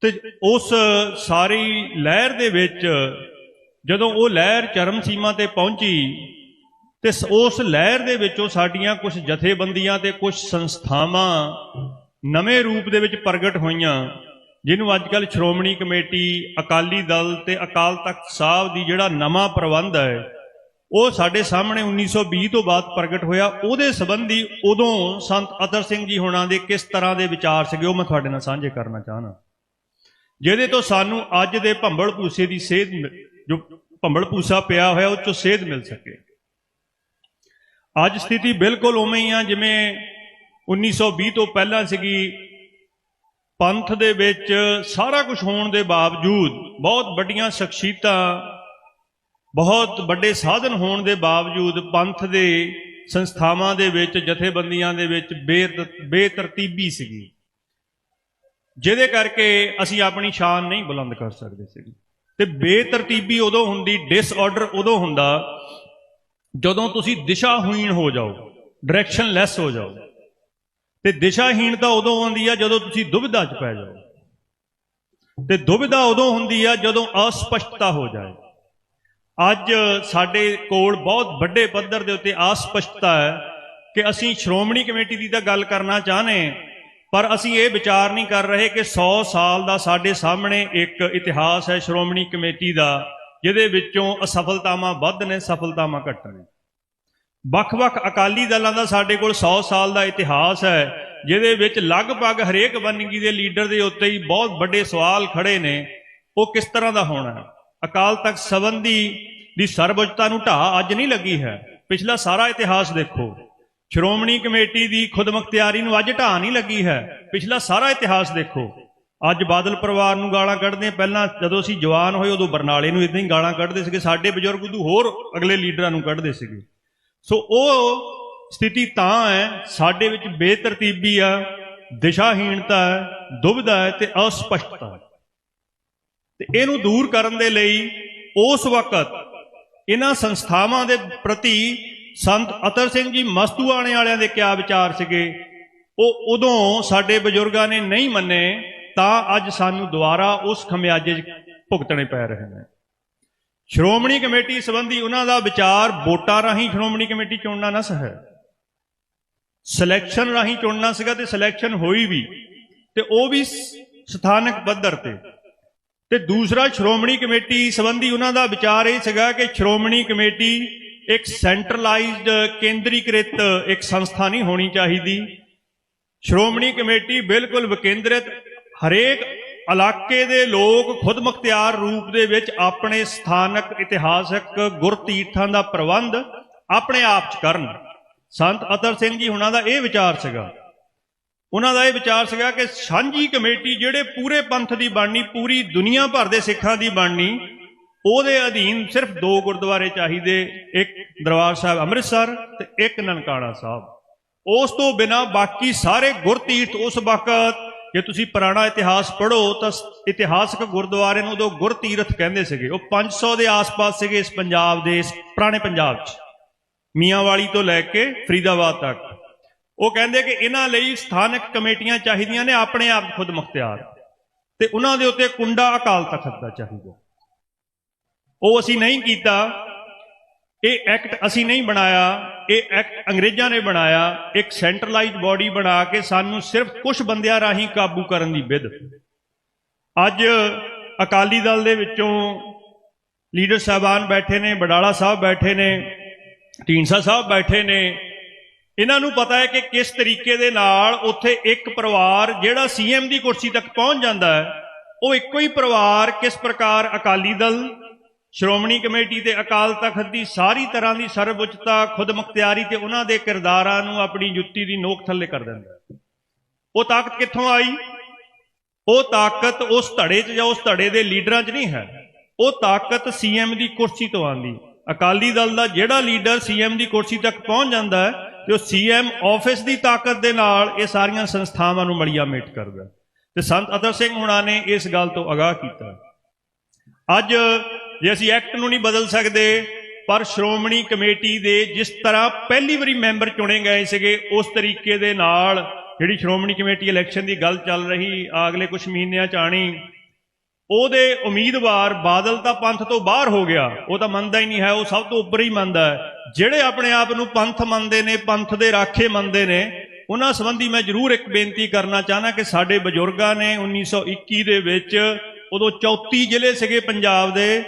ਤੇ ਉਸ ਸਾਰੀ ਲਹਿਰ ਦੇ ਵਿੱਚ ਜਦੋਂ ਉਹ ਲਹਿਰ ਚਰਮ ਸੀਮਾ ਤੇ ਪਹੁੰਚੀ ਤੇ ਸ- ਉਸ ਲਹਿਰ ਦੇ ਵਿੱਚੋਂ ਸਾਡੀਆਂ ਕੁਝ ਜਥੇਬੰਦੀਆਂ ਤੇ ਕੁਝ ਸੰਸਥਾਵਾਂ ਨਵੇਂ ਰੂਪ ਦੇ ਵਿੱਚ ਪ੍ਰਗਟ ਹੋਈਆਂ, ਜਿਹਨੂੰ ਅੱਜ ਕੱਲ ਸ਼੍ਰੋਮਣੀ ਕਮੇਟੀ, ਅਕਾਲੀ ਦਲ ਤੇ ਅਕਾਲ ਤਖਤ ਸਾਹਿਬ ਦੀ ਜਿਹੜਾ ਨਵਾਂ ਪ੍ਰਬੰਧ ਹੈ, ਉਹ ਸਾਡੇ ਸਾਹਮਣੇ 1920 ਤੋਂ ਬਾਅਦ ਪ੍ਰਗਟ ਹੋਇਆ। ਉਹਦੇ ਸੰਬੰਧੀ ਉਦੋਂ ਸੰਤ ਅਤਰ ਸਿੰਘ ਜੀ ਹੋਣਾ ਦੇ ਕਿਸ ਤਰ੍ਹਾਂ ਦੇ ਵਿਚਾਰ ਸੀਗੇ, ਉਹ ਮੈਂ ਤੁਹਾਡੇ ਨਾਲ ਸਾਂਝੇ ਕਰਨਾ ਚਾਹਨਾ ਜਿਹਦੇ ਤੋਂ ਸਾਨੂੰ ਅੱਜ ਦੇ ਭੰਬਲ ਭੂਸੇ ਦੀ ਸੇਧ ਮਿ- ਜੋ ਭੰਬਲ ਭੂਸਾ ਪਿਆ ਹੋਇਆ, ਉਹ ਚੋਂ ਸੇਧ ਮਿਲ ਸਕੇ। ਅੱਜ ਸਥਿਤੀ ਬਿਲਕੁਲ ਉਵੇਂ ਹੀ ਆ, ਜਿਵੇਂ 1920 ਤੋਂ ਪਹਿਲਾਂ ਸੀਗੀ। ਪੰਥ ਦੇ ਵਿੱਚ ਸਾਰਾ ਕੁਝ ਹੋਣ ਦੇ ਬਾਵਜੂਦ ਬਹੁਤ ਵੱਡੀਆਂ ਸ਼ਖਸੀਅਤਾਂ, ਬਹੁਤ ਵੱਡੇ ਸਾਧਨ ਹੋਣ ਦੇ ਬਾਵਜੂਦ ਪੰਥ ਦੇ ਸੰਸਥਾਵਾਂ ਦੇ ਵਿੱਚ, ਜਥੇਬੰਦੀਆਂ ਦੇ ਵਿੱਚ ਬੇਤ- ਬੇਤਰਤੀਬੀ ਸੀਗੀ। ਜਿਹਦੇ ਕਰਕੇ ਅਸੀਂ ਆਪਣੀ ਸ਼ਾਨ ਨਹੀਂ ਬੁਲੰਦ ਕਰ ਸਕਦੇ ਸੀਗੇ। ਤੇ ਬੇਤਰਤੀਬੀ ਉਦੋਂ ਹੁੰਦੀ ਡਿਸਆਰਡਰ ਉਦੋਂ ਹੁੰਦਾ, ਜਦੋਂ ਤੁਸੀਂ ਦਿਸ਼ਾਹੀਣ ਹੋ ਜਾਓ ਡਾਇਰੈਕਸ਼ਨਲੈਸ ਹੋ ਜਾਓ। ਤੇ ਦਿਸ਼ਾਹੀਣਤਾ ਉਦੋਂ ਆਉਂਦੀ ਆ ਜਦੋਂ ਤੁਸੀਂ ਦੁਬਿਧਾ 'ਚ ਪੈ ਜਾਓ। ਤੇ ਦੁਬਿਧਾ ਉਦੋਂ ਹੁੰਦੀ ਆ ਜਦੋਂ ਅਸਪਸ਼ਟਤਾ ਹੋ ਜਾਏ। ਅੱਜ ਸਾਡੇ ਕੋਲ ਬਹੁਤ ਵੱਡੇ ਪੱਧਰ ਦੇ ਉੱਤੇ ਅਸਪਸ਼ਟਤਾ ਹੈ ਕਿ ਅਸੀਂ ਸ਼੍ਰੋਮਣੀ ਕਮੇਟੀ ਦੀ ਤਾਂ ਗੱਲ ਕਰਨਾ ਚਾਹਨੇ ਪਰ ਅਸੀਂ ਇਹ ਵਿਚਾਰ ਨਹੀਂ ਕਰ ਰਹੇ ਕਿ 100 ਸਾਲ ਦਾ ਸਾਡੇ ਸਾਹਮਣੇ ਇੱਕ ਇਤਿਹਾਸ ਹੈ, ਸ਼੍ਰੋਮਣੀ ਕਮੇਟੀ ਦਾ, ਜਿਹਦੇ ਵਿੱਚੋਂ ਅਸਫਲਤਾਵਾਂ ਵੱਧ ਨੇ, ਸਫਲਤਾਵਾਂ ਘੱਟ ਨੇ। ਵੱਖ-ਵੱਖ ਅਕਾਲੀ ਦਲਾਂ ਦਾ ਸਾਡੇ ਕੋਲ 100 ਸਾਲ ਦਾ ਇਤਿਹਾਸ ਹੈ, ਜਿਹਦੇ ਵਿੱਚ ਲਗਭਗ ਹਰੇਕ ਵੰਨਗੀ ਦੇ ਲੀਡਰ ਦੇ ਉੱਤੇ ਹੀ ਬਹੁਤ ਵੱਡੇ ਸਵਾਲ ਖੜੇ ਨੇ, ਉਹ ਕਿਸ ਤਰ੍ਹਾਂ ਦਾ ਹੋਣਾ ਹੈ? ਅਕਾਲ ਤਖਤ ਸੰਬੰਧੀ ਦੀ ਸਰਵਉੱਚਤਾ ਨੂੰ ਢਾਹ ਅੱਜ ਨਹੀਂ ਲੱਗੀ ਹੈ। ਪਿਛਲਾ ਸਾਰਾ ਇਤਿਹਾਸ ਦੇਖੋ। ਸ਼੍ਰੋਮਣੀ ਕਮੇਟੀ ਦੀ ਖੁਦਮੁਖਤਿਆਰੀ ਨੂੰ ਅੱਜ ਢਾਹ ਨਹੀਂ ਲੱਗੀ ਹੈ। ਪਿਛਲਾ ਸਾਰਾ ਇਤਿਹਾਸ ਦੇਖੋ। ਅੱਜ ਬਾਦਲ ਪਰਿਵਾਰ ਨੂੰ ਗਾਲਾਂ ਕੱਢਦੇ ਪਹਿਲਾਂ ਜਦੋਂ ਅਸੀਂ ਜਵਾਨ ਹੋਏ, ਉਦੋਂ ਬਰਨਾਲੇ ਨੂੰ ਇਦਾਂ ਹੀ ਗਾਲਾਂ ਕੱਢਦੇ ਸੀਗੇ। ਸਾਡੇ ਬਜ਼ੁਰਗ ਉਦੋਂ ਹੋਰ ਅਗਲੇ ਲੀਡਰਾਂ ਨੂੰ ਕੱਢਦੇ ਸੀਗੇ। ਸੋ ਉਹ ਸਥਿਤੀ ਤਾਂ ਹੈ, ਸਾਡੇ ਵਿੱਚ ਬੇਤਰਤੀਬੀ ਆ, ਦਿਸ਼ਾਹੀਣਤਾ ਹੈ, ਦੁਬਿਧਾ ਹੈ ਤੇ ਅਸਪਸ਼ਟਤਾ ਹੈ। ਤੇ ਇਹਨੂੰ ਦੂਰ ਕਰਨ ਦੇ ਲਈ ਉਸ ਵਕਤ ਇਹਨਾਂ ਸੰਸਥਾਵਾਂ ਦੇ ਪ੍ਰਤੀ ਸੰਤ ਅਤਰ ਸਿੰਘ ਜੀ ਮਸਤੂ ਆਣੇ ਵਾਲਿਆਂ ਦੇ ਕਿਆ ਵਿਚਾਰ ਸੀਗੇ? ਉਹ ਉਦੋਂ ਸਾਡੇ ਬਜ਼ੁਰਗਾਂ ਨੇ ਨਹੀਂ ਮੰਨੇ, ਤਾਂ ਅੱਜ ਸਾਨੂੰ ਦੁਬਾਰਾ ਉਸ ਖਮਿਆਜੇ 'ਚ ਭੁਗਤਣੇ ਪੈ ਰਹੇ ਨੇ। ਸ਼੍ਰੋਮਣੀ ਕਮੇਟੀ ਸੰਬੰਧੀ ਉਹਨਾਂ ਦਾ ਵਿਚਾਰ ਵੋਟਾਂ ਰਾਹੀਂ ਸ਼੍ਰੋਮਣੀ ਕਮੇਟੀ ਚੁਣਨਾ ਨਾ ਸਹ। ਸਿਲੈਕਸ਼ਨ ਰਾਹੀਂ ਚੁਣਨਾ ਸੀਗਾ ਤੇ ਸਿਲੈਕਸ਼ਨ ਹੋਈ ਵੀ। ਤੇ ਉਹ ਵੀ ਸਥਾਨਕ ਪੱਧਰ ਤੇ। ਤੇ ਦੂਸਰਾ ਸ਼੍ਰੋਮਣੀ ਕਮੇਟੀ ਸੰਬੰਧੀ ਉਹਨਾਂ ਦਾ ਵਿਚਾਰ ਇਹ ਸੀਗਾ ਕਿ ਸ਼੍ਰੋਮਣੀ ਕਮੇਟੀ ਇੱਕ ਸੈਂਟਰਲਾਈਜ਼ਡ ਕੇਂਦਰੀਕ੍ਰਿਤ ਇੱਕ ਸੰਸਥਾ ਨਹੀਂ ਹੋਣੀ ਚਾਹੀਦੀ। ਸ਼੍ਰੋਮਣੀ ਕਮੇਟੀ ਬਿਲਕੁਲ ਵਿਕੇਂਦਰਿਤ, ਹਰੇਕ ਇਲਾਕੇ ਦੇ ਲੋਕ ਖੁਦ ਮੁਖਤਿਆਰ ਰੂਪ ਦੇ ਵਿੱਚ ਆਪਣੇ ਸਥਾਨਕ ਇਤਿਹਾਸਕ ਗੁਰਤੀਰਥਾਂ ਦਾ ਪ੍ਰਬੰਧ ਆਪਣੇ ਆਪ ਚ ਕਰਨ। ਸੰਤ ਅਤਰ ਸਿੰਘ ਜੀ ਹੁਣਾਂ ਦਾ ਇਹ ਵਿਚਾਰ ਸੀਗਾ। ਉਹਨਾਂ ਦਾ ਇਹ ਵਿਚਾਰ ਸੀਗਾ ਕਿ ਸਾਂਝੀ ਕਮੇਟੀ ਜਿਹੜੇ ਪੂਰੇ ਪੰਥ ਦੀ ਬਣਨੀ, ਪੂਰੀ ਦੁਨੀਆ ਭਰ ਦੇ ਸਿੱਖਾਂ ਦੀ ਬਣਨੀ ਉਹਦੇ ਅਧੀਨ ਸਿਰਫ ਦੋ ਗੁਰਦੁਆਰੇ ਚਾਹੀਦੇ, ਇੱਕ ਦਰਬਾਰ ਸਾਹਿਬ ਅੰਮ੍ਰਿਤਸਰ ਤੇ ਇੱਕ ਨਨਕਾਣਾ ਸਾਹਿਬ। ਉਸ ਤੋਂ ਬਿਨਾ ਬਾਕੀ ਸਾਰੇ ਗੁਰਤੀਰਥ ਉਸ ਵਕਤ, ਜੇ ਤੁਸੀਂ ਪੁਰਾਣਾ ਇਤਿਹਾਸ ਪੜ੍ਹੋ ਤਾਂ ਇਤਿਹਾਸਕ ਗੁਰਦੁਆਰੇ ਨੂੰ ਉਦੋਂ ਗੁਰਤੀਰਥ ਕਹਿੰਦੇ ਸੀਗੇ। ਉਹ 500 ਦੇ ਆਸ-ਪਾਸ ਸੀਗੇ ਇਸ ਪੰਜਾਬ ਦੇ, ਇਸ ਪੁਰਾਣੇ ਪੰਜਾਬ 'ਚ। ਮੀਆਂਵਾਲੀ ਤੋਂ ਲੈ ਕੇ ਫਰੀਦਾਬਾਦ ਤੱਕ। ਉਹ ਕਹਿੰਦੇ ਕਿ ਇਹਨਾਂ ਲਈ ਸਥਾਨਕ ਕਮੇਟੀਆਂ ਚਾਹੀਦੀਆਂ ਨੇ ਆਪਣੇ ਆਪ ਖੁਦ ਮੁਖਤਿਆਰ। ਤੇ ਉਹਨਾਂ ਦੇ ਉੱਤੇ ਕੁੰਡਾ ਅਕਾਲ ਤਖਤ ਦਾ ਚਾਹੀਦਾ। ਉਹ ਅਸੀਂ ਨਹੀਂ ਕੀਤਾ। ਇਹ ਐਕਟ ਅਸੀਂ ਨਹੀਂ ਬਣਾਇਆ। ਇਹ ਐਕਟ ਅੰਗਰੇਜ਼ਾਂ ਨੇ ਬਣਾਇਆ। ਇੱਕ ਸੈਂਟਰਲਾਈਜ਼ਡ ਬਾਡੀ ਬਣਾ ਕੇ ਸਾਨੂੰ ਸਿਰਫ ਕੁਝ ਬੰਦਿਆਂ ਰਾਹੀਂ ਕਾਬੂ ਕਰਨ ਦੀ ਵਿਧ। ਅੱਜ ਅਕਾਲੀ ਦਲ ਦੇ ਵਿੱਚੋਂ ਲੀਡਰ ਸਾਹਿਬਾਨ ਬੈਠੇ ਨੇ, ਬਡਾਲਾ ਸਾਹਿਬ ਬੈਠੇ ਨੇ, ਢੀਂਡਸਾ ਸਾਹਿਬ ਬੈਠੇ ਨੇ। ਇਹਨਾਂ ਨੂੰ ਪਤਾ ਹੈ ਕਿ ਕਿਸ ਤਰੀਕੇ ਦੇ ਨਾਲ ਉੱਥੇ ਇੱਕ ਪਰਿਵਾਰ ਜਿਹੜਾ ਸੀਐਮ ਦੀ ਕੁਰਸੀ ਤੱਕ ਪਹੁੰਚ ਜਾਂਦਾ ਹੈ, ਉਹ ਇੱਕੋ ਹੀ ਪਰਿਵਾਰ ਕਿਸ ਪ੍ਰਕਾਰ ਅਕਾਲੀ ਦਲ ਸ਼੍ਰੋਮਣੀ ਕਮੇਟੀ ਤੇ ਅਕਾਲ ਤਖਤ ਦੀ ਸਾਰੀ ਤਰ੍ਹਾਂ ਦੀ ਸਰਵਉੱਚਤਾ ਖੁਦਮੁਖਤਿਆਰੀ ਤੇ ਉਹਨਾਂ ਦੇ ਕਿਰਦਾਰਾਂ ਨੂੰ ਆਪਣੀ ਜੁੱਤੀ ਦੀ ਨੋਕ ਥੱਲੇ ਕਰ ਦਿੰਦਾ ਉਹ ਤਾਕਤ ਕਿੱਥੋਂ ਆਈ? ਉਹ ਤਾਕਤ ਉਸ ਧੜੇ 'ਚ ਜਾਂ ਉਸ ਧੜੇ ਦੇ ਲੀਡਰਾਂ 'ਚ ਨਹੀਂ ਹੈ। ਉਹ ਤਾਕਤ ਸੀਐਮ ਦੀ ਕੁਰਸੀ ਤੋਂ ਆਂਦੀ ਅਕਾਲੀ ਦਲ ਦਾ ਜਿਹੜਾ ਲੀਡਰ ਸੀਐਮ ਦੀ ਕੁਰਸੀ ਤੱਕ ਪਹੁੰਚ ਜਾਂਦਾ ਹੈ, ਤੇ ਉਹ ਸੀਐਮ ਆਫਿਸ ਦੀ ਤਾਕਤ ਦੇ ਨਾਲ ਇਹ ਸਾਰੀਆਂ ਸੰਸਥਾਵਾਂ ਨੂੰ ਮੜੀਆ ਮੇਟ ਕਰਦਾ ਹੈ। ਤੇ ਸੰਤ ਅਤਰ ਸਿੰਘ ਹੁਣਾ ਨੇ ਇਸ ਗੱਲ ਤੋਂ ਅਗਾਹ ਕੀਤਾ ਅੱਜ ਜੇ ਅਸੀਂ ਐਕਟ ਨੂੰ ਨਹੀਂ ਬਦਲ ਸਕਦੇ, ਪਰ ਸ਼੍ਰੋਮਣੀ ਕਮੇਟੀ ਦੇ ਜਿਸ ਤਰ੍ਹਾਂ ਪਹਿਲੀ ਵਾਰੀ ਮੈਂਬਰ ਚੁਣੇ ਗਏ ਸੀਗੇ, ਉਸ ਤਰੀਕੇ ਦੇ ਨਾਲ ਜਿਹੜੀ ਸ਼੍ਰੋਮਣੀ ਕਮੇਟੀ ਇਲੈਕਸ਼ਨ ਦੀ ਗੱਲ ਚੱਲ ਰਹੀ ਅਗਲੇ ਕੁਝ ਮਹੀਨਿਆਂ ਚ ਆਣੀ, ਉਹਦੇ ਉਮੀਦਵਾਰ ਬਾਦਲ ਤਾਂ ਪੰਥ ਤੋਂ ਬਾਹਰ ਹੋ ਗਿਆ, ਉਹ ਤਾਂ ਮੰਨਦਾ ਹੀ ਨਹੀਂ ਹੈ, ਉਹ ਸਭ ਤੋਂ ਉੱਪਰ ਹੀ ਮੰਨਦਾ ਹੈ। ਜਿਹੜੇ ਆਪਣੇ ਆਪ ਨੂੰ ਪੰਥ ਮੰਨਦੇ ਨੇ, ਪੰਥ ਦੇ ਰਾਖੇ ਮੰਨਦੇ ਨੇ, ਉਹਨਾਂ ਸੰਬੰਧੀ ਮੈਂ ਜ਼ਰੂਰ ਇੱਕ ਬੇਨਤੀ ਕਰਨਾ ਚਾਹਨਾ ਕਿ ਸਾਡੇ ਬਜ਼ੁਰਗਾਂ ਨੇ 1921 ਦੇ ਵਿੱਚ ਉਦੋਂ 34 ਜ਼ਿਲ੍ਹੇ ਸੀਗੇ ਪੰਜਾਬ ਦੇ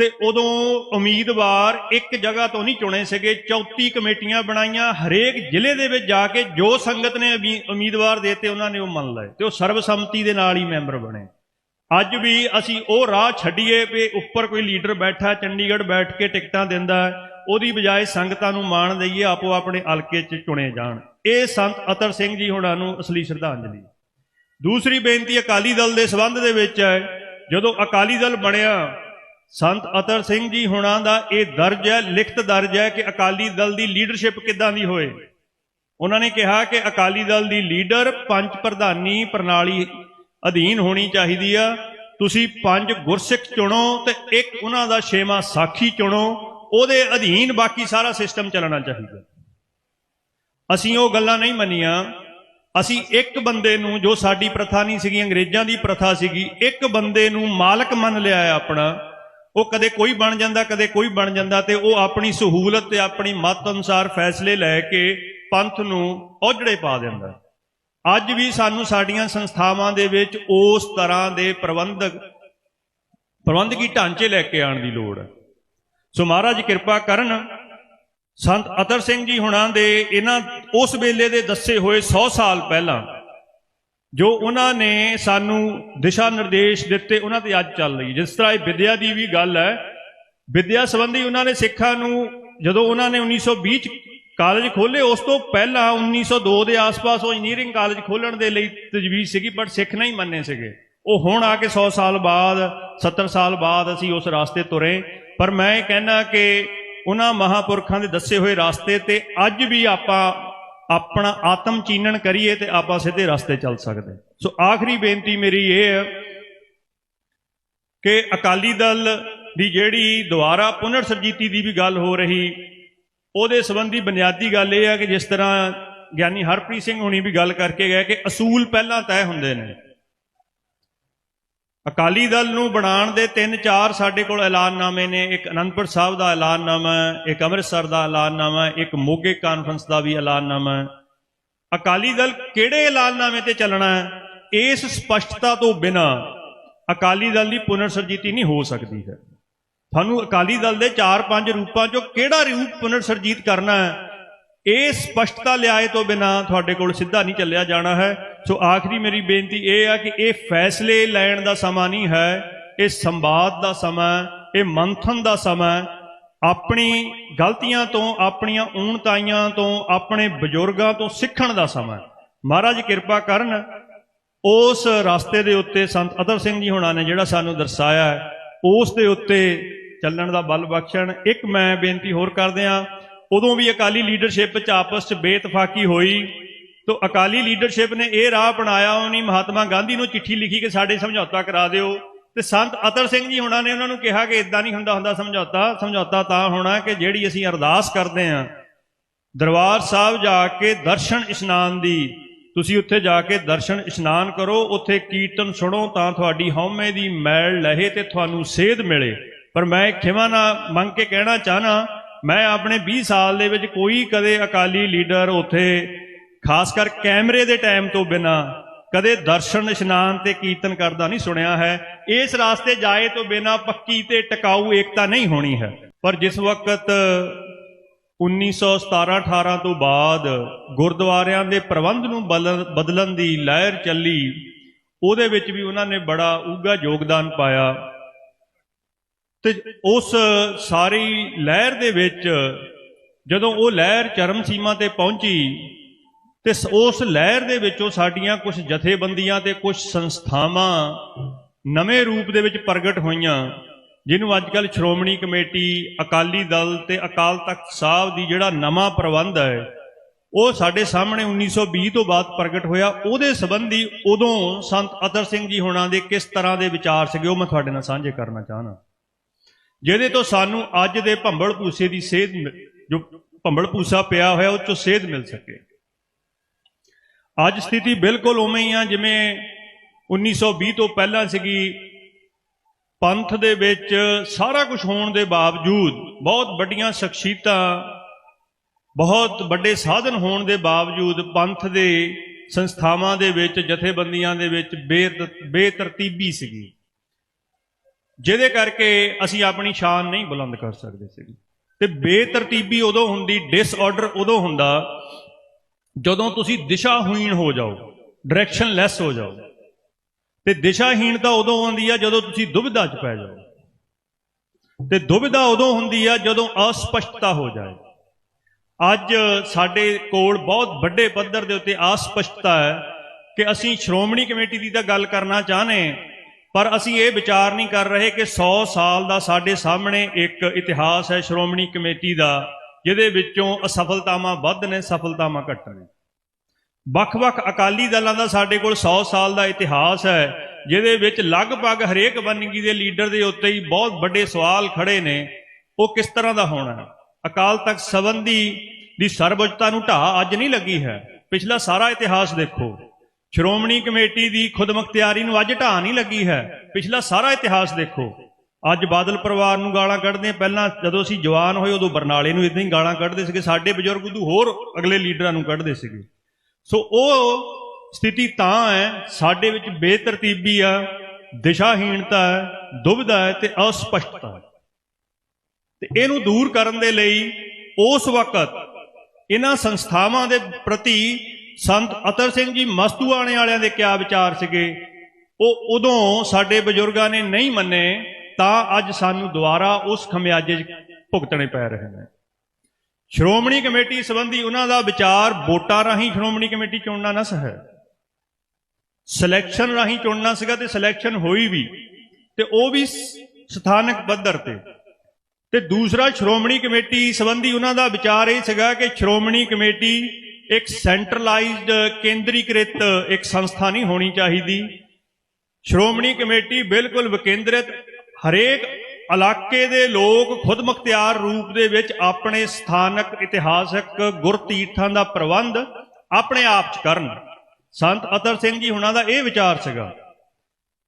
ਤੇ ਉਦੋਂ ਉਮੀਦਵਾਰ ਇੱਕ ਜਗ੍ਹਾ ਤੋਂ ਨਹੀਂ ਚੁਣੇ ਸੀਗੇ 34 ਕਮੇਟੀਆਂ ਬਣਾਈਆਂ, ਹਰੇਕ ਜ਼ਿਲ੍ਹੇ ਦੇ ਵਿੱਚ ਜਾ ਕੇ ਜੋ ਸੰਗਤ ਨੇ ਉਮੀ- ਉਮੀਦਵਾਰ ਦੇਤੇ, ਉਹਨਾਂ ਨੇ ਉਹ ਮੰਨ ਲਏ ਤੇ ਉਹ ਸਰਬਸੰਮਤੀ ਦੇ ਨਾਲ ਹੀ ਮੈਂਬਰ ਬਣੇ। ਅੱਜ ਵੀ ਅਸੀਂ ਉਹ ਰਾਹ ਛੱਡੀਏ ਵੀ ਉੱਪਰ ਕੋਈ ਲੀਡਰ ਬੈਠਾ, ਚੰਡੀਗੜ੍ਹ ਬੈਠ ਕੇ ਟਿਕਟਾਂ ਦਿੰਦਾ, ਉਹਦੀ ਬਜਾਏ ਸੰਗਤਾਂ ਨੂੰ ਮਾਣ ਦਈਏ, ਆਪੋ ਆਪਣੇ ਹਲਕੇ 'ਚ ਚੁਣੇ ਜਾਣ। ਇਹ ਸੰਤ ਅਤਰ ਸਿੰਘ ਜੀ ਹੁਣਾਂ ਨੂੰ ਅਸਲੀ ਸ਼ਰਧਾਂਜਲੀ। ਦੂਸਰੀ ਬੇਨਤੀ ਅਕਾਲੀ ਦਲ ਦੇ ਸਬੰਧ ਦੇ ਵਿੱਚ ਹੈ, ਜਦੋਂ ਅਕਾਲੀ ਦਲ ਬਣਿਆ ਸੰਤ ਅਤਰ ਸਿੰਘ ਜੀ ਹੁਣਾਂ ਦਾ ਇਹ ਦਰਜ ਹੈ, ਲਿਖਤ ਦਰਜ ਹੈ ਕਿ ਅਕਾਲੀ ਦਲ ਦੀ ਲੀਡਰਸ਼ਿਪ ਕਿੱਦਾਂ ਦੀ ਹੋਏ। ਉਹਨਾਂ ਨੇ ਕਿਹਾ ਕਿ ਅਕਾਲੀ ਦਲ ਦੀ ਲੀਡਰ ਪੰਜ ਪ੍ਰਧਾਨੀ ਪ੍ਰਣਾਲੀ ਅਧੀਨ ਹੋਣੀ ਚਾਹੀਦੀ ਆ। ਤੁਸੀਂ ਪੰਜ ਗੁਰਸਿੱਖ ਚੁਣੋ ਤੇ ਇੱਕ ਉਹਨਾਂ ਦਾ ਛੇਵਾਂ ਸਾਖੀ ਚੁਣੋ। ਉਹਦੇ ਅਧੀਨ ਬਾਕੀ ਸਾਰਾ ਸਿਸਟਮ ਚੱਲਣਾ ਚਾਹੀਦਾ। ਅਸੀਂ ਉਹ ਗੱਲਾਂ ਨਹੀਂ ਮੰਨੀਆਂ। ਅਸੀਂ ਇੱਕ ਬੰਦੇ ਨੂੰ, ਜੋ ਸਾਡੀ ਪ੍ਰਥਾ ਨਹੀਂ ਸੀਗੀ, ਅੰਗਰੇਜ਼ਾਂ ਦੀ ਪ੍ਰਥਾ ਸੀਗੀ, ਇੱਕ ਬੰਦੇ ਨੂੰ ਮਾਲਕ ਮੰਨ ਲਿਆ ਆਪਣਾ। ਉਹ ਕਦੇ ਕੋਈ ਬਣ ਜਾਂਦਾ, ਕਦੇ ਕੋਈ ਬਣ ਜਾਂਦਾ ਤੇ ਉਹ ਆਪਣੀ ਸਹੂਲਤ ਤੇ ਆਪਣੀ ਮਤ ਅਨੁਸਾਰ ਫੈਸਲੇ ਲੈ ਕੇ ਪੰਥ ਨੂੰ ਔਜੜੇ ਪਾ ਦਿੰਦਾ ਅੱਜ ਵੀ ਸਾਨੂੰ ਸਾਡੀਆਂ ਸੰਸਥਾਵਾਂ ਦੇ ਵਿੱਚ ਉਸ ਤਰ੍ਹਾਂ ਦੇ ਪ੍ਰਬੰਧਕ, ਪ੍ਰਬੰਧਕੀ ਢਾਂਚੇ ਲੈ ਕੇ ਆਉਣ ਦੀ ਲੋੜ ਹੈ। ਸੋ ਮਹਾਰਾਜ ਕਿਰਪਾ ਕਰਨ, ਸੰਤ ਅਤਰ ਸਿੰਘ ਜੀ ਹੁਣਾਂ ਦੇ ਇਹਨਾਂ, ਉਸ ਵੇਲੇ ਦੇ ਦੱਸੇ ਹੋਏ 100 ਸਾਲ ਪਹਿਲਾਂ ਜੋ ਉਹਨਾਂ ਨੇ ਸਾਨੂੰ ਦਿਸ਼ਾ ਨਿਰਦੇਸ਼ ਦਿੱਤੇ, ਉਹਨਾਂ ਤੇ ਅੱਜ ਚੱਲ ਰਹੀ ਜਿਸ ਤਰ੍ਹਾਂ ਇਹ ਵਿਦਿਆ ਦੀ ਵੀ ਗੱਲ ਹੈ, ਵਿਦਿਆ ਸੰਬੰਧੀ ਉਹਨਾਂ ਨੇ ਸਿੱਖਾਂ ਨੂੰ ਜਦੋਂ ਉਹਨਾਂ ਨੇ 1920 ਚ ਕਾਲਜ ਖੋਲੇ ਉਸ ਤੋਂ ਪਹਿਲਾਂ 1902 ਦੇ ਆਸ-ਪਾਸ ਉਹ ਇੰਜੀਨੀਅਰਿੰਗ ਕਾਲਜ ਖੋਲਣ ਦੇ ਲਈ ਤਜਵੀਜ਼ ਸੀਗੀ ਪਰ ਸਿੱਖ ਨਹੀਂ ਮੰਨੇ ਸੀਗੇ। ਉਹ ਹੁਣ ਆ ਕੇ 100 ਸਾਲ ਬਾਅਦ 70 ਸਾਲ ਬਾਅਦ ਅਸੀਂ ਉਸ ਰਾਸਤੇ ਤੁਰੇ। ਪਰ ਮੈਂ ਇਹ ਕਹਿਣਾ ਕਿ ਉਹਨਾਂ ਮਹਾਪੁਰਖਾਂ ਦੇ ਦੱਸੇ ਹੋਏ ਰਾਸਤੇ ਤੇ ਅੱਜ ਵੀ ਆਪਾਂ ਆਪਣਾ ਆਤਮ ਚੀਨਣ ਕਰੀਏ ਤੇ ਆਪਾਂ ਸਿੱਧੇ ਰਸਤੇ ਚੱਲ ਸਕਦੇ। ਸੋ ਆਖਰੀ ਬੇਨਤੀ ਮੇਰੀ ਇਹ ਹੈ ਕਿ ਅਕਾਲੀ ਦਲ ਦੀ ਜਿਹੜੀ ਦੁਆਰਾ ਪੁਨਰ ਸਰਜੀਤੀ ਦੀ ਵੀ ਗੱਲ ਹੋ ਰਹੀ, ਉਹਦੇ ਸੰਬੰਧੀ ਬੁਨਿਆਦੀ ਗੱਲ ਇਹ ਹੈ ਕਿ ਜਿਸ ਤਰ੍ਹਾਂ ਗਿਆਨੀ ਹਰਪ੍ਰੀਤ ਸਿੰਘ ਹੁਣੀ ਵੀ ਗੱਲ ਕਰਕੇ ਗਏ ਕਿ ਅਸੂਲ ਪਹਿਲਾਂ ਤੈਅ ਹੁੰਦੇ ਨੇ। ਅਕਾਲੀ ਦਲ ਨੂੰ ਬਣਾਉਣ ਦੇ ਤਿੰਨ ਚਾਰ ਸਾਡੇ ਕੋਲ ਐਲਾਨਨਾਮੇ ਨੇ। ਇੱਕ ਅਨੰਦਪੁਰ ਸਾਹਿਬ ਦਾ ਐਲਾਨਨਾਮਾ, ਇੱਕ ਅੰਮ੍ਰਿਤਸਰ ਦਾ ਐਲਾਨਨਾਮਾ, ਇੱਕ ਮੋਗੇ ਕਾਨਫਰੰਸ ਦਾ ਵੀ ਐਲਾਨਨਾਮਾ। ਅਕਾਲੀ ਦਲ ਕਿਹੜੇ ਐਲਾਨਨਾਮੇ ਤੇ ਚੱਲਣਾ? ਹੈ ਇਸ ਸਪਸ਼ਟਤਾ ਤੋਂ ਬਿਨਾ ਅਕਾਲੀ ਦਲ ਦੀ ਪੁਨਰ ਸਰਜੀਤੀ ਨਹੀਂ ਹੋ ਸਕਦੀ ਹੈ। ਤੁਹਾਨੂੰ ਅਕਾਲੀ ਦਲ ਦੇ 4-5 ਰੂਪਾਂ ਚੋਂ ਕਿਹੜਾ ਰੂਪ ਪੁਨਰ ਸਰਜੀਤ ਕਰਨਾ ਹੈ? ਇਹ ਸਪਸ਼ਟਤਾ ਲਿਆਏ ਤੋਂ ਬਿਨਾ ਤੁਹਾਡੇ ਕੋਲ ਸਿੱਧਾ ਨਹੀਂ ਚੱਲਿਆ ਜਾਣਾ ਹੈ। ਸੋ ਆਖਰੀ ਮੇਰੀ ਬੇਨਤੀ ਇਹ ਆ ਕਿ ਇਹ ਫੈਸਲੇ ਲੈਣ ਦਾ ਸਮਾਂ ਨਹੀਂ ਹੈ, ਇਹ ਸੰਵਾਦ ਦਾ ਸਮਾਂ ਇਹ ਮੰਥਨ ਦਾ ਸਮਾਂ ਆਪਣੀ ਗਲਤੀਆਂ ਤੋਂ, ਆਪਣੀਆਂ ਊਣਤਾਈਆਂ ਤੋਂ, ਆਪਣੇ ਬਜ਼ੁਰਗਾਂ ਤੋਂ ਸਿੱਖਣ ਦਾ ਸਮਾਂ ਮਹਾਰਾਜ ਕਿਰਪਾ ਕਰਨ, ਉਸ ਰਸਤੇ ਦੇ ਉੱਤੇ ਸੰਤ ਅਤਰ ਸਿੰਘ ਜੀ ਹੁਣਾਂ ਨੇ ਜਿਹੜਾ ਸਾਨੂੰ ਦਰਸਾਇਆ ਉਸ ਦੇ ਉੱਤੇ ਚੱਲਣ ਦਾ ਬਲ ਬਖਸ਼ਣ। ਇੱਕ ਮੈਂ ਬੇਨਤੀ ਹੋਰ ਕਰਦੇ ਆ ਉਦੋਂ ਵੀ ਅਕਾਲੀ ਲੀਡਰਸ਼ਿਪ ਚ ਆਪਸ ਚ ਬੇਤਫਾਕੀ ਹੋਈ ਤੋ ਅਕਾਲੀ ਲੀਡਰਸ਼ਿਪ ਨੇ ਇਹ ਰਾਹ ਬਣਾਇਆ ਉਹਨੀ ਮਹਾਤਮਾ ਗਾਂਧੀ ਨੂੰ ਚਿੱਠੀ ਲਿਖੀ ਕਿ ਸਾਡੇ ਸਮਝੌਤਾ ਕਰਾ ਦਿਓ। ਤੇ ਸੰਤ ਅਤਰ ਸਿੰਘ ਜੀ ਹੁਣਾਂ ਨੇ ਉਹਨਾਂ ਨੂੰ ਕਿਹਾ ਕਿ ਇਦਾਂ ਨਹੀਂ ਹੁੰਦਾ ਹੁੰਦਾ ਸਮਝੌਤਾ ਸਮਝੌਤਾ ਤਾਂ ਹੋਣਾ ਕਿ ਜਿਹੜੀ ਅਸੀਂ ਅਰਦਾਸ ਕਰਦੇ ਆਂ ਦਰਬਾਰ ਸਾਹਿਬ ਜਾ ਕੇ ਦਰਸ਼ਨ ਇਸ਼ਨਾਨ ਦੀ, ਤੁਸੀਂ ਉੱਥੇ ਜਾ ਕੇ ਦਰਸ਼ਨ ਇਸ਼ਨਾਨ ਕਰੋ, ਉੱਥੇ ਕੀਰਤਨ ਸੁਣੋ ਤਾਂ ਤੁਹਾਡੀ ਹਉਮੈ ਦੀ ਮੈਲ ਲਹੇ ਤੇ ਤੁਹਾਨੂੰ ਸੇਧ ਮਿਲੇ। ਪਰ ਮੈਂ ਖਿਮਾ ਨਾ ਮੰਗ ਕੇ ਕਹਿਣਾ ਚਾਹਨਾ, ਮੈਂ ਆਪਣੇ 20 ਸਾਲ ਦੇ ਵਿੱਚ ਕੋਈ ਕਦੇ ਅਕਾਲੀ ਲੀਡਰ ਉੱਥੇ ਖਾਸ ਕਰ ਕੈਮਰੇ ਦੇ ਟਾਈਮ ਤੋਂ ਬਿਨਾ ਕਦੇ ਦਰਸ਼ਨ, ਇਸ਼ਨਾਨ ਤੇ ਕੀਰਤਨ ਕਰਦਾ ਨਹੀਂ ਸੁਣਿਆ ਹੈ। ਇਸ ਰਾਸਤੇ ਜਾਏ ਤੋਂ ਬਿਨਾ ਪੱਕੀ ਤੇ ਟਿਕਾਊ ਏਕਤਾ ਨਹੀਂ ਹੋਣੀ ਹੈ। ਪਰ ਜਿਸ ਵਕਤ 1917-18 ਤੋਂ ਬਾਅਦ ਗੁਰਦੁਆਰਿਆਂ ਦੇ ਪ੍ਰਬੰਧ ਨੂੰ ਬਦਲ- ਬਦਲਣ ਦੀ ਲਹਿਰ ਚੱਲੀ, ਉਹਦੇ ਵਿੱਚ ਵੀ ਉਹਨਾਂ ਨੇ ਬੜਾ ਉੱਘਾ ਯੋਗਦਾਨ ਪਾਇਆ। ਤੇ ਉਸ ਸਾਰੀ ਲਹਿਰ ਦੇ ਵਿੱਚ ਜਦੋਂ ਉਹ ਲਹਿਰ ਚਰਮ ਸੀਮਾ ਤੇ ਪਹੁੰਚੀ ਤੇ ਸ- ਉਸ ਲਹਿਰ ਦੇ ਵਿੱਚੋਂ ਸਾਡੀਆਂ ਕੁਝ ਜਥੇਬੰਦੀਆਂ ਤੇ ਕੁਝ ਸੰਸਥਾਵਾਂ ਨਵੇਂ ਰੂਪ ਦੇ ਵਿੱਚ ਪ੍ਰਗਟ ਹੋਈਆਂ, ਜਿਹਨੂੰ ਅੱਜ ਕੱਲ ਸ਼੍ਰੋਮਣੀ ਕਮੇਟੀ, ਅਕਾਲੀ ਦਲ ਤੇ ਅਕਾਲ ਤਖਤ ਸਾਹਿਬ ਦੀ ਜਿਹੜਾ ਨਵਾਂ ਪ੍ਰਬੰਧ ਹੈ, ਉਹ ਸਾਡੇ ਸਾਹਮਣੇ 1920 ਤੋਂ ਬਾਅਦ ਪ੍ਰਗਟ ਹੋਇਆ। ਉਹਦੇ ਸੰਬੰਧੀ ਉਦੋਂ ਸੰਤ ਅਤਰ ਸਿੰਘ ਜੀ ਹੋਣਾ ਦੇ ਕਿਸ ਤਰ੍ਹਾਂ ਦੇ ਵਿਚਾਰ ਸੀਗੇ, ਉਹ ਮੈਂ ਤੁਹਾਡੇ ਨਾਲ ਸਾਂਝੇ ਕਰਨਾ ਚਾਹਨਾ ਜਿਹਦੇ ਤੋਂ ਸਾਨੂੰ ਅੱਜ ਦੇ ਭੰਬਲ ਭੂਸੇ ਦੀ ਸੇਧ ਮਿ- ਜੋ ਭੰਬਲ ਭੂਸਾ ਪਿਆ ਹੋਇਆ, ਉਹ ਚੋਂ ਸੇਧ ਮਿਲ ਸਕੇ। ਅੱਜ ਸਥਿਤੀ ਬਿਲਕੁਲ ਉਵੇਂ ਹੀ ਆ, ਜਿਵੇਂ 1920 ਤੋਂ ਪਹਿਲਾਂ ਸੀਗੀ। ਪੰਥ ਦੇ ਵਿੱਚ ਸਾਰਾ ਕੁਝ ਹੋਣ ਦੇ ਬਾਵਜੂਦ ਬਹੁਤ ਵੱਡੀਆਂ ਸ਼ਖਸੀਅਤਾਂ, ਬਹੁਤ ਵੱਡੇ ਸਾਧਨ ਹੋਣ ਦੇ ਬਾਵਜੂਦ ਪੰਥ ਦੇ ਸੰਸਥਾਵਾਂ ਦੇ ਵਿੱਚ, ਜਥੇਬੰਦੀਆਂ ਦੇ ਵਿੱਚ ਬੇਤ- ਬੇਤਰਤੀਬੀ ਸੀਗੀ। ਜਿਹਦੇ ਕਰਕੇ ਅਸੀਂ ਆਪਣੀ ਸ਼ਾਨ ਨਹੀਂ ਬੁਲੰਦ ਕਰ ਸਕਦੇ ਸੀਗੇ। ਤੇ ਬੇਤਰਤੀਬੀ ਉਦੋਂ ਹੁੰਦੀ ਡਿਸਆਰਡਰ ਉਦੋਂ ਹੁੰਦਾ ਜਦੋਂ ਤੁਸੀਂ ਦਿਸ਼ਾਹੀਣ ਹੋ ਜਾਓ ਡਾਇਰੈਕਸ਼ਨ ਲੈਸ ਹੋ ਜਾਓ, ਤੇ ਦਿਸ਼ਾਹੀਣਤਾ ਉਦੋਂ ਆਉਂਦੀ ਆ ਜਦੋਂ ਤੁਸੀਂ ਦੁਬਿਧਾ 'ਚ ਪੈ ਜਾਓ। ਤੇ ਦੁਬਿਧਾ ਉਦੋਂ ਹੁੰਦੀ ਆ ਜਦੋਂ ਅਸਪਸ਼ਟਤਾ ਹੋ ਜਾਏ। ਅੱਜ ਸਾਡੇ ਕੋਲ ਬਹੁਤ ਵੱਡੇ ਪੱਧਰ ਦੇ ਉੱਤੇ ਅਸਪਸ਼ਟਤਾ ਹੈ ਕਿ ਅਸੀਂ ਸ਼੍ਰੋਮਣੀ ਕਮੇਟੀ ਦੀ ਤਾਂ ਗੱਲ ਕਰਨਾ ਚਾਹਨੇ ਪਰ ਅਸੀਂ ਇਹ ਵਿਚਾਰ ਨਹੀਂ ਕਰ ਰਹੇ ਕਿ 100 ਸਾਲ ਦਾ ਸਾਡੇ ਸਾਹਮਣੇ ਇੱਕ ਇਤਿਹਾਸ ਹੈ ਸ਼੍ਰੋਮਣੀ ਕਮੇਟੀ ਦਾ। ਜਿਹਦੇ ਵਿੱਚੋਂ ਅਸਫਲਤਾਵਾਂ ਵੱਧ ਨੇ, ਸਫਲਤਾਵਾਂ ਘੱਟ ਨੇ। ਵੱਖ-ਵੱਖ ਅਕਾਲੀ ਦਲਾਂ ਦਾ ਸਾਡੇ ਕੋਲ 100 ਸਾਲ ਦਾ ਇਤਿਹਾਸ ਹੈ, ਜਿਹਦੇ ਵਿੱਚ ਲਗਭਗ ਹਰੇਕ ਵੰਨਗੀ ਦੇ ਲੀਡਰ ਦੇ ਉੱਤੇ ਹੀ ਬਹੁਤ ਵੱਡੇ ਸਵਾਲ ਖੜੇ ਨੇ, ਉਹ ਕਿਸ ਤਰ੍ਹਾਂ ਦਾ ਹੋਣਾ ਹੈ? ਅਕਾਲ ਤਖਤ ਸੰਬੰਧੀ ਦੀ ਸਰਵਉੱਚਤਾ ਨੂੰ ਢਾਹ ਅੱਜ ਨਹੀਂ ਲੱਗੀ ਹੈ। ਪਿਛਲਾ ਸਾਰਾ ਇਤਿਹਾਸ ਦੇਖੋ। ਸ਼੍ਰੋਮਣੀ ਕਮੇਟੀ ਦੀ ਖੁਦਮੁਖਤਿਆਰੀ ਨੂੰ ਅੱਜ ਢਾਹ ਨਹੀਂ ਲੱਗੀ ਹੈ। ਪਿਛਲਾ ਸਾਰਾ ਇਤਿਹਾਸ ਦੇਖੋ। ਅੱਜ ਬਾਦਲ ਪਰਿਵਾਰ ਨੂੰ ਗਾਲਾਂ ਕੱਢਦੇ ਪਹਿਲਾਂ ਜਦੋਂ ਅਸੀਂ ਜਵਾਨ ਹੋਏ, ਉਦੋਂ ਬਰਨਾਲੇ ਨੂੰ ਇਦਾਂ ਹੀ ਗਾਲਾਂ ਕੱਢਦੇ ਸੀਗੇ। ਸਾਡੇ ਬਜ਼ੁਰਗ ਉਦੋਂ ਹੋਰ ਅਗਲੇ ਲੀਡਰਾਂ ਨੂੰ ਕੱਢਦੇ ਸੀਗੇ। ਸੋ ਉਹ ਸਥਿਤੀ ਤਾਂ ਹੈ, ਸਾਡੇ ਵਿੱਚ ਬੇਤਰਤੀਬੀ ਆ, ਦਿਸ਼ਾਹੀਣਤਾ ਹੈ, ਦੁਬਿਧਾ ਹੈ ਤੇ ਅਸਪਸ਼ਟਤਾ ਹੈ। ਤੇ ਇਹਨੂੰ ਦੂਰ ਕਰਨ ਦੇ ਲਈ ਉਸ ਵਕਤ ਇਹਨਾਂ ਸੰਸਥਾਵਾਂ ਦੇ ਪ੍ਰਤੀ ਸੰਤ ਅਤਰ ਸਿੰਘ ਜੀ ਮਸਤੂਆਣੇ ਵਾਲਿਆਂ ਦੇ ਕਿਆ ਵਿਚਾਰ ਸੀਗੇ, ਉਹ ਉਦੋਂ ਸਾਡੇ ਬਜ਼ੁਰਗਾਂ ਨੇ ਨਹੀਂ ਮੰਨੇ। ਤਾਂ ਅੱਜ ਸਾਨੂੰ ਦੁਬਾਰਾ ਉਸ ਖਮਿਆਜੇ 'ਚ ਭੁਗਤਣੇ ਪੈ ਰਹੇ ਨੇ। ਸ਼੍ਰੋਮਣੀ ਕਮੇਟੀ ਸੰਬੰਧੀ ਉਹਨਾਂ ਦਾ ਵਿਚਾਰ ਵੋਟਾਂ ਰਾਹੀਂ ਸ਼੍ਰੋਮਣੀ ਕਮੇਟੀ ਚੁਣਨਾ ਨਾ ਸਹ। ਸਿਲੈਕਸ਼ਨ ਰਾਹੀਂ ਚੁਣਨਾ ਸੀਗਾ ਤੇ ਸਿਲੈਕਸ਼ਨ ਹੋਈ ਵੀ ਤੇ ਉਹ ਵੀ ਸਥਾਨਕ ਪੱਧਰ ਤੇ। ਤੇ ਦੂਸਰਾ ਸ਼੍ਰੋਮਣੀ ਕਮੇਟੀ ਸੰਬੰਧੀ ਉਹਨਾਂ ਦਾ ਵਿਚਾਰ ਇਹ ਸੀਗਾ ਕਿ ਸ਼੍ਰੋਮਣੀ ਕਮੇਟੀ ਇੱਕ ਸੈਂਟਰਲਾਈਜ਼ਡ, ਕੇਂਦਰੀਕ੍ਰਿਤ ਇੱਕ ਸੰਸਥਾ ਨਹੀਂ ਹੋਣੀ ਚਾਹੀਦੀ। ਸ਼੍ਰੋਮਣੀ ਕਮੇਟੀ ਬਿਲਕੁਲ ਵਿਕੇਂਦਰਿਤ ਹਰੇਕ ਇਲਾਕੇ ਦੇ ਲੋਕ ਖੁਦ ਮੁਖਤਿਆਰ ਰੂਪ ਦੇ ਵਿੱਚ ਆਪਣੇ ਸਥਾਨਕ ਇਤਿਹਾਸਕ ਗੁਰਤੀਰਥਾਂ ਦਾ ਪ੍ਰਬੰਧ ਆਪਣੇ ਆਪ ਚ ਕਰਨ। ਸੰਤ ਅਤਰ ਸਿੰਘ ਜੀ ਹੁਣਾਂ ਦਾ ਇਹ ਵਿਚਾਰ ਸੀਗਾ।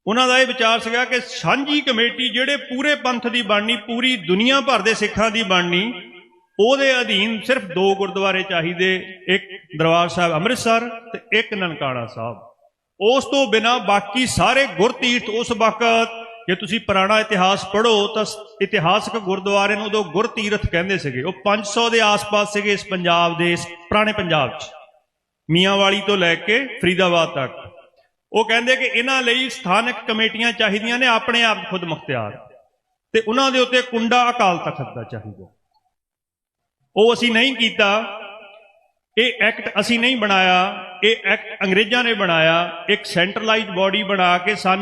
ਉਹਨਾਂ ਦਾ ਇਹ ਵਿਚਾਰ ਸੀਗਾ ਕਿ ਸਾਂਝੀ ਕਮੇਟੀ ਜਿਹੜੇ ਪੂਰੇ ਪੰਥ ਦੀ ਬਣਨੀ, ਪੂਰੀ ਦੁਨੀਆ ਭਰ ਦੇ ਸਿੱਖਾਂ ਦੀ ਬਣਨੀ, ਉਹਦੇ ਅਧੀਨ ਸਿਰਫ ਦੋ ਗੁਰਦੁਆਰੇ ਚਾਹੀਦੇ, ਇੱਕ ਦਰਬਾਰ ਸਾਹਿਬ ਅੰਮ੍ਰਿਤਸਰ ਤੇ ਇੱਕ ਨਨਕਾਣਾ ਸਾਹਿਬ। ਉਸ ਤੋਂ ਬਿਨਾ ਬਾਕੀ ਸਾਰੇ ਗੁਰਤੀਰਥ ਉਸ ਵਕਤ ਜੇ ਤੁਸੀਂ ਪੁਰਾਣਾ ਇਤਿਹਾਸ ਪੜ੍ਹੋ, ਤਾਂ ਇਤਿਹਾਸਕ ਗੁਰਦੁਆਰੇ ਨੂੰ ਉਦੋਂ ਗੁਰਤੀਰਥ ਕਹਿੰਦੇ ਸੀਗੇ। ਉਹ 500 ਦੇ ਆਸ-ਪਾਸ ਸੀਗੇ ਇਸ ਪੰਜਾਬ ਦੇ, ਇਸ ਪੁਰਾਣੇ ਪੰਜਾਬ 'ਚ। ਮੀਆਂਵਾਲੀ ਤੋਂ ਲੈ ਕੇ ਫਰੀਦਾਬਾਦ ਤੱਕ। ਉਹ ਕਹਿੰਦੇ ਕਿ ਇਹਨਾਂ ਲਈ ਸਥਾਨਕ ਕਮੇਟੀਆਂ ਚਾਹੀਦੀਆਂ ਨੇ, ਆਪਣੇ ਆਪ ਖੁਦ ਮੁਖਤਿਆਰ। ਤੇ ਉਹਨਾਂ ਦੇ ਉੱਤੇ ਕੁੰਡਾ ਅਕਾਲ ਤਖਤ ਦਾ ਚਾਹੀਦਾ। ਉਹ ਅਸੀਂ ਨਹੀਂ ਕੀਤਾ। ਇਹ ਐਕਟ ਅਸੀਂ ਨਹੀਂ ਬਣਾਇਆ। ਇਹ ਐਕਟ ਅੰਗਰੇਜ਼ਾਂ ਨੇ ਬਣਾਇਆ। ਇੱਕ ਸੈਂਟਰਲਾਈਜ਼ਡ ਬਾਡੀ ਬਣਾ ਕੇ ਸਾਨੂੰ